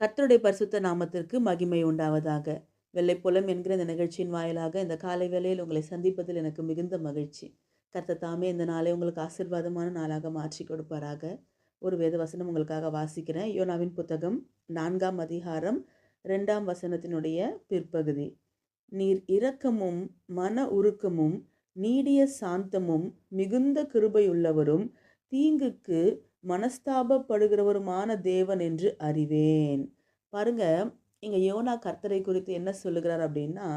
கர்த்தருடைய பரிசுத்த நாமத்திற்கு மகிமை உண்டாவதாக. வெள்ளைப்புலம் என்கிற இந்த நிகழ்ச்சியின் வாயிலாக இந்த காலை வேளையில் உங்களை சந்திப்பதில் எனக்கு மிகுந்த மகிழ்ச்சி. கர்த்த தாமே இந்த நாளை உங்களுக்கு ஆசீர்வாதமான நாளாக மாற்றி கொடுப்பாராக. ஒரு வேத வசனம் உங்களுக்காக வாசிக்கிறேன். யோனாவின் புத்தகம் நான்காம் அதிகாரம் ரெண்டாம் வசனத்தினுடைய பிற்பகுதி. நீர் இரக்கமும் மன உருக்கமும் நீடிய சாந்தமும் மிகுந்த கிருபையுள்ளவரும் தீங்குக்கு மனஸ்தாபப்படுகிறவருமான தேவன் என்று அறிவேன். பாருங்க இங்கே யோனா கர்த்தரை குறித்து என்ன சொல்லுகிறார் அப்படின்னா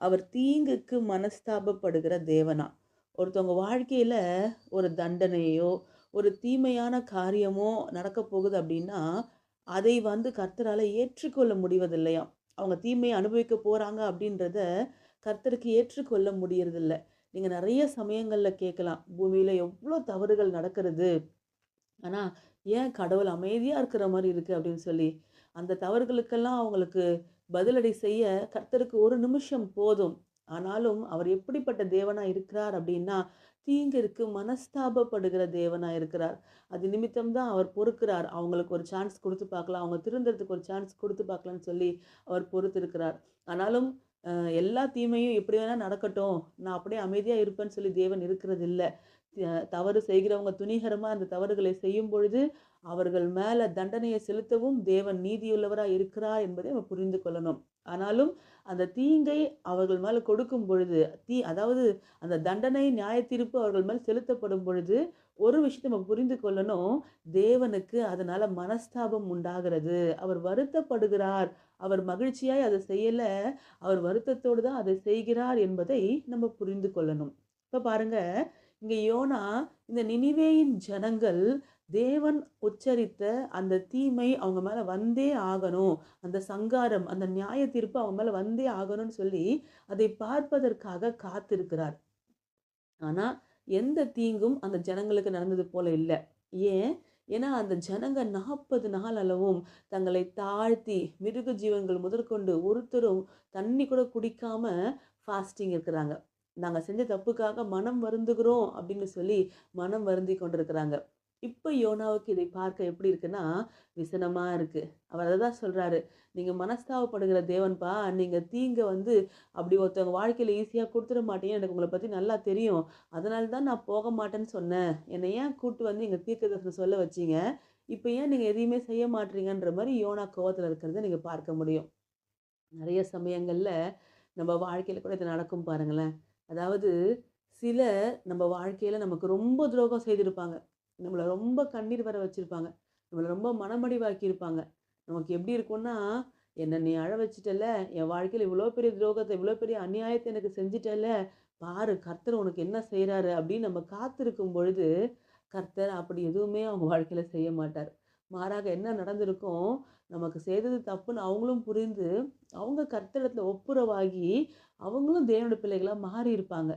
அவர் தீங்குக்கு மனஸ்தாபப்படுகிற தேவனா. ஒருத்தவங்க வாழ்க்கையில் ஒரு தண்டனையோ ஒரு தீமையான காரியமோ நடக்க போகுது அப்படின்னா அதை வந்து கர்த்தரால் ஏற்றுக்கொள்ள முடிவதில்லையாம். அவங்க தீமையை அனுபவிக்க போகிறாங்க அப்படின்றத கர்த்தருக்கு ஏற்றுக்கொள்ள முடியறதில்ல. நீங்கள் நிறைய சமயங்களில் கேட்கலாம் பூமியில் எவ்வளோ தவறுகள் நடக்கிறது? ஆனால் ஏன் கடவுள் அமைதியாக இருக்கிற மாதிரி இருக்குது அப்படின்னு சொல்லி அந்த தவறுகளுக்கெல்லாம் அவங்களுக்கு பதிலடி செய்ய கர்த்தருக்கு ஒரு நிமிஷம் போதும். ஆனாலும் அவர் எப்படிப்பட்ட தேவனாக இருக்கிறார் அப்படின்னா தீங்கிற்கு மனஸ்தாபப்படுகிற தேவனாக இருக்கிறார். அது நிமித்தம் தான் அவர் பொறுக்கிறார். அவங்களுக்கு ஒரு சான்ஸ் கொடுத்து பார்க்கலாம். அவங்க திருந்துறதுக்கு ஒரு சான்ஸ் கொடுத்து பார்க்கலான்னு சொல்லி அவர் பொறுத்திருக்கிறார். ஆனாலும் எல்லா தீமையும் எப்படி வேணால் நடக்கட்டும். நான் அப்படியே அமைதியாக இருப்பேன்னு சொல்லி தேவன் இருக்கிறது இல்லை தவறு செய்கிறவங்க துணிகரமாக அந்த தவறுகளை செய்யும் பொழுது அவர்கள் மேலே தண்டனையை செலுத்தவும் தேவன் நீதியுள்ளவராக இருக்கிறார் என்பதை நம்ம புரிந்து கொள்ளணும். ஆனாலும் அந்த தீங்கை அவர்கள் மேலே கொடுக்கும் பொழுது தீ அதாவது அந்த தண்டனை நியாய தீர்ப்பு அவர்கள் மேல் செலுத்தப்படும் பொழுது ஒரு விஷயத்தை நம்ம புரிந்து கொள்ளணும். தேவனுக்கு அதனால் மனஸ்தாபம் உண்டாகிறது. அவர் வருத்தப்படுகிறார். அவர் மகிழ்ச்சியாய் அதை செய்யல அவர் வருத்தத்தோடு தான் அதை செய்கிறார் என்பதை நம்ம புரிந்து கொள்ளணும். இப்போ பாருங்க இங்க யோனா இந்த நினிவேயின் ஜனங்கள் தேவன் உச்சரித்த அந்த தீமை அவங்க மேலே வந்தே ஆகணும். அந்த சங்காரம் அந்த நியாய தீர்ப்பு அவங்க மேலே வந்தே ஆகணும்னு சொல்லி அதை பார்ப்பதற்காக காத்திருக்கிறார். ஆனால் எந்த தீங்கும் அந்த ஜனங்களுக்கு நடந்தது போல இல்லை. ஏன்? ஏன்னா அந்த ஜனங்க நாற்பது நாள் அளவும் தங்களை தாழ்த்தி மிருக ஜீவன்கள் முதற்கொண்டு ஒருத்தரும் தண்ணி கூட குடிக்காம ஃபாஸ்டிங் இருக்கிறாங்க. நாங்கள் செஞ்ச தப்புக்காக மனம் வருந்துகிறோம் அப்படின்னு சொல்லி மனம் வருந்தி கொண்டிருக்கிறாங்க. இப்போ யோனாவுக்கு இதை பார்க்க எப்படி இருக்குன்னா விசனமாக இருக்குது அவர் அதை தான் சொல்கிறாரு நீங்கள் மனஸ்தாவப்படுகிற தேவன்பா நீங்கள் தீங்க வந்து அப்படி ஒருத்தவங்க வாழ்க்கையில் ஈஸியாக கொடுத்துட மாட்டீங்க எனக்கு உங்களை பற்றி நல்லா தெரியும். அதனால தான் நான் போக மாட்டேன்னு சொன்னேன். என்னை ஏன் கூட்டு வந்து எங்க தீர்க்கதர்சனம் சொல்ல வச்சீங்க? இப்போ ஏன் நீங்கள் எதையுமே செய்ய மாட்டீங்கன்ற மாதிரி யோனா கோவத்தில் இருக்கிறத நீங்கள் பார்க்க முடியும். நிறைய சமயங்களில் நம்ம வாழ்க்கையில் கூட இது நடக்கும் பாருங்களேன். அதாவது சில நம்ம வாழ்க்கையில் நமக்கு ரொம்ப துரோகம் செய்திருப்பாங்க. நம்மளை ரொம்ப கண்ணீர் வர வச்சுருப்பாங்க. நம்மளை ரொம்ப மனமடிவாக்கி இருப்பாங்க. நமக்கு எப்படி இருக்கும்னா என்னை நீ அழ வச்சிட்டல என் வாழ்க்கையில் இவ்வளோ பெரிய துரோகத்தை இவ்வளோ பெரிய அநியாயத்தை எனக்கு செஞ்சிட்டல பாரு கர்த்தர் உனக்கு என்ன செய்கிறாரு அப்படின்னு நம்ம காத்திருக்கும் பொழுது கர்த்தர் அப்படி எதுவுமே அவங்க வாழ்க்கையில் செய்ய மாட்டார். மாறாக என்ன நடந்திருக்கும்? நமக்கு செய்தது தப்புன்னு அவங்களும் புரிந்து அவங்க கர்த்தரத்தில் ஒப்புரவாகி அவங்களும் தேவனுடைய பிள்ளைகளாக மாறி இருப்பாங்க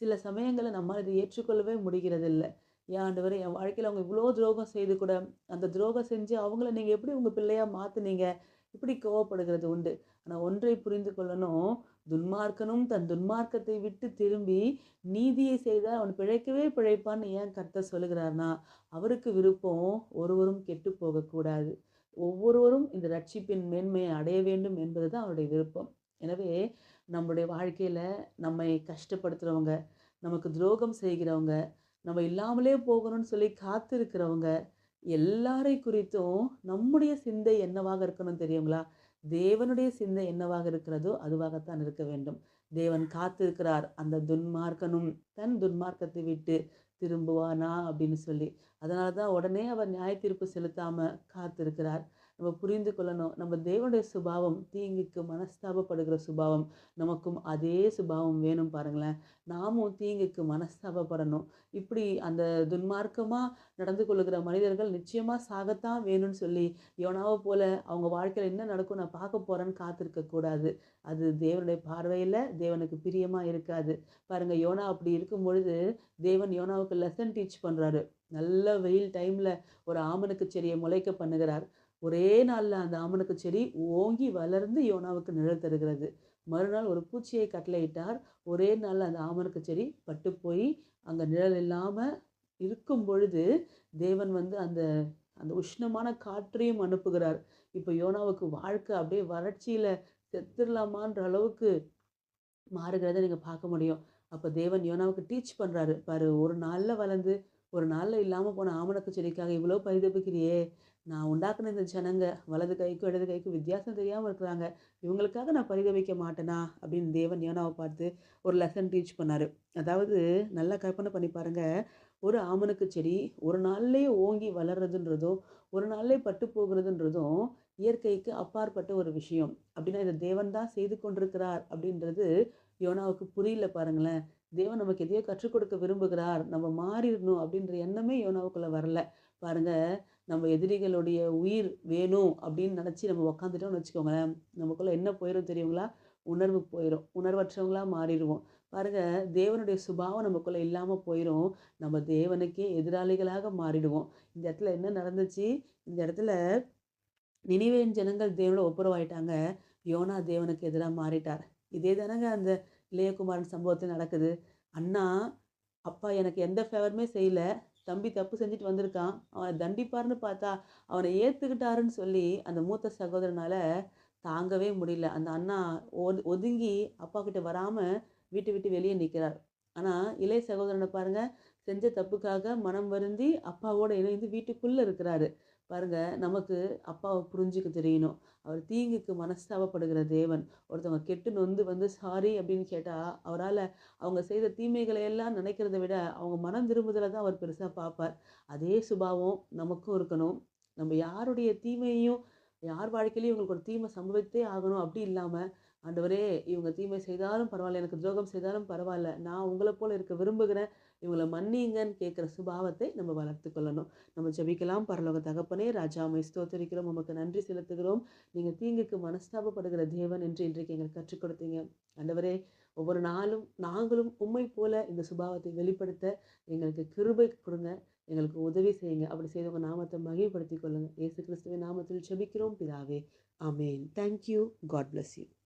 சில சமயங்களில் நம்மால் இதை ஏற்றுக்கொள்ளவே முடிகிறதில்ல. ஏன் ஆண்டவர் என் வாழ்க்கையில் அவங்க இவ்வளோ துரோகம் செய்து கூட அந்த துரோகம் செஞ்சு அவங்கள நீங்கள் எப்படி உங்கள் பிள்ளையாக மாற்றுனீங்க இப்படி கோவப்படுகிறது உண்டு. ஆனால் ஒன்றை புரிந்து கொள்ளணும். துன்மார்க்கனும் தன் துன்மார்க்கத்தை விட்டு திரும்பி நீதியை செய்தால் அவன் பிழைக்கவே பிழைப்பான்னு ஏன் கர்த்த சொல்லுகிறார்னா அவருக்கு விருப்பம் ஒருவரும் கெட்டு போகக்கூடாது ஒவ்வொருவரும் இந்த ரட்சிப்பின் மேன்மையை அடைய வேண்டும் என்பது தான் அவருடைய விருப்பம். எனவே நம்மளுடைய வாழ்க்கையில் நம்மை கஷ்டப்படுத்துகிறவங்க நமக்கு துரோகம் செய்கிறவங்க நம்ம இல்லாமலே போகணும்னு சொல்லி காத்திருக்கிறவங்க எல்லாரை குறித்தும் நம்முடைய சிந்தை என்னவாக இருக்கணும் தெரியுங்களா? தேவனுடைய சிந்தை என்னவாக இருக்கிறதோ அதுவாகத்தான் இருக்க வேண்டும். தேவன் காத்திருக்கிறார் அந்த துன்மார்க்கனும் தன் துன்மார்க்கத்தை விட்டு திரும்புவானா அப்படின்னு சொல்லி. அதனால தான் உடனே அவர் நியாய தீர்ப்பு செலுத்தாமல் காத்திருக்கிறார். நம்ம புரிந்து கொள்ளணும். நம்ம தேவனுடைய சுபாவம் தீங்குக்கு மனஸ்தாபப்படுகிற சுபாவம் நமக்கும் அதே சுபாவம் வேணும் பாருங்களேன். நாமும் தீங்குக்கு மனஸ்தாபப்படணும். இப்படி அந்த துன்மார்க்கமாக நடந்து கொள்ளுகிற மனிதர்கள் நிச்சயமாக சாகத்தான் வேணும்னு சொல்லி யோனாவை போல அவங்க வாழ்க்கையில் என்ன நடக்கும் நான் பார்க்க போகிறேன்னு காத்திருக்கக்கூடாது அது தேவனுடைய பார்வையில் தேவனுக்கு பிரியமாக இருக்காது. பாருங்கள் யோனா அப்படி இருக்கும் பொழுது தேவன் யோனாவுக்கு லெசன் டீச் பண்ணுறாரு நல்ல வெயில் டைமில் ஒரு ஆமனுக்கு செடியை முளைக்க பண்ணுகிறார். ஒரே நாளில் அந்த ஆமணக்கு செடி ஓங்கி வளர்ந்து யோனாவுக்கு நிழல் தருகிறது. மறுநாள் ஒரு பூச்சியை கட்டளையிட்டார். ஒரே நாளில் அந்த ஆமணக்கு செடி பட்டு போய் அங்கே நிழல் இல்லாமல் இருக்கும் பொழுது தேவன் வந்து அந்த அந்த உஷ்ணமான காற்றையும் அனுப்புகிறார். இப்போ யோனாவுக்கு வாழ்க்கை அப்படியே வறட்சியில் செத்துடலாமான்ற அளவுக்கு மாறுகிறத நீங்கள் பார்க்க முடியும். அப்போ தேவன் யோனாவுக்கு டீச் பண்ணுறாரு பாரு ஒரு நாளில் வளர்ந்து ஒரு நாளில் இல்லாமல் போன ஆமணக்கு செடிக்காக இவ்வளோ பரிதபிக்கிறியே. நான் உண்டாக்குன இந்த ஜனங்க வலது கைக்கும் இடது கைக்கும் வித்தியாசம் தெரியாமல் இருக்கிறாங்க. இவங்களுக்காக நான் பரிதவிக்க மாட்டேனா? அப்படின்னு தேவன் யோனாவை பார்த்து ஒரு லெசன் டீச் பண்ணார். அதாவது நல்லா கற்பனை பண்ணி பாருங்கள் ஒரு ஆமணக்கு செடி ஒரு நாள்லேயே ஓங்கி வளர்றதுன்றதும் ஒரு நாள்லேயே பட்டு போகிறதுன்றதும் இயற்கைக்கு அப்பாற்பட்ட ஒரு விஷயம். அப்படின்னா இதை தேவன் தான் செய்து கொண்டிருக்கிறார் அப்படின்றது யோனாவுக்கு புரியல பாருங்களேன். தேவன் நமக்கு எதையோ கற்றுக் கொடுக்க விரும்புகிறார். நம்ம மாறிடணும் அப்படின்ற எண்ணமே யோனாவுக்குள்ளே வரல. பாருங்கள் நம்ம எதிரிகளுடைய உயிர் வேணும் அப்படின்னு நினச்சி நம்ம உக்காந்துட்டோம்னு வச்சுக்கோங்களேன். நமக்குள்ளே என்ன போயிடும் தெரியுங்களா? உணர்வு போயிடும் உணர்வற்றவங்களாக மாறிடுவோம். பாருங்கள் தேவனுடைய சுபாவம் நமக்குள்ளே இல்லாமல் போயிடும் நம்ம தேவனுக்கே எதிராளிகளாக மாறிடுவோம். இந்த இடத்துல என்ன நடந்துச்சு? இந்த இடத்துல நினைவேன் ஜனங்கள் தேவனோட ஒப்புரவாயிட்டாங்க. யோனா தேவனுக்கு எதிராக மாறிட்டார். இதே தானங்க அந்த இளையகுமாரன் சம்பவத்தில் நடக்குது. அண்ணா அப்பா எனக்கு எந்த ஃபேவருமே செய்யல. தம்பி தப்பு செஞ்சுட்டு வந்திருக்கான். அவனை தண்டிப்பார்னு பார்த்தா அவனை ஏற்றுக்கிட்டாருன்னு சொல்லி அந்த மூத்த சகோதரனால் தாங்கவே முடியல. அந்த அண்ணா ஒதுங்கி அப்பா கிட்ட வராமல் வீட்டை விட்டு வெளியே நிற்கிறார் ஆனால் இளைய சகோதரனை பாருங்கள் செஞ்ச தப்புக்காக மனம் வருந்தி அப்பாவோட இணைந்து வீட்டுக்குள்ளே இருக்கிறாரு. பாருங்க நமக்கு அப்பாவை புரிஞ்சிக்க தெரியணும். அவர் தீங்குக்கு மனஸ்தாபப்படுகிற தேவன். ஒருத்தவங்க கெட்டு நொந்து வந்து சாரி அப்படின்னு கேட்டால் அவரால் அவங்க செய்த தீமைகளை எல்லாம் நினைக்கிறத விட அவங்க மனம் திரும்புதலை தான் அவர் பெருசாக பார்ப்பார். அதே சுபாவம் நமக்கும் இருக்கணும். நம்ம யாருடைய தீமையையும் யார் வாழ்க்கையிலையும் இவங்களுக்கு ஒரு தீமை சம்பவித்தே ஆகணும். அப்படி இல்லாமல் ஆண்டவரே இவங்க தீமை செய்தாலும் பரவாயில்ல எனக்கு துரோகம் செய்தாலும் பரவாயில்ல. நான் உங்களை போல் இருக்க விரும்புகிறேன். இவங்களை மன்னிங்கன்னு கேட்குற சுபாவத்தை நம்ம வளர்த்து கொள்ளணும். நம்ம ஜபிக்கலாம். பரலோக தகப்பனே ராஜாமை ஸ்தோத்தரிக்கிறோம். உமக்கு நன்றி செலுத்துகிறோம். நீங்கள் தீங்குக்கு மனஸ்தாபப்படுகிற தேவன் என்று இன்றைக்கு எங்களுக்கு கற்றுக் கொடுத்தீங்க. ஆண்டவரே ஒவ்வொரு நாளும் நாங்களும் உண்மை போல இந்த சுபாவத்தை வெளிப்படுத்த எங்களுக்கு கிருபை கொடுங்க. எங்களுக்கு உதவி செய்யுங்க. அப்படி செய்தவங்க நாமத்தை மகிழ்படுத்திக் கொள்ளுங்க. இயேசு கிறிஸ்துவின் நாமத்தில் செபிக்கிறோம் பிதாவே ஆமேன். Thank you God bless you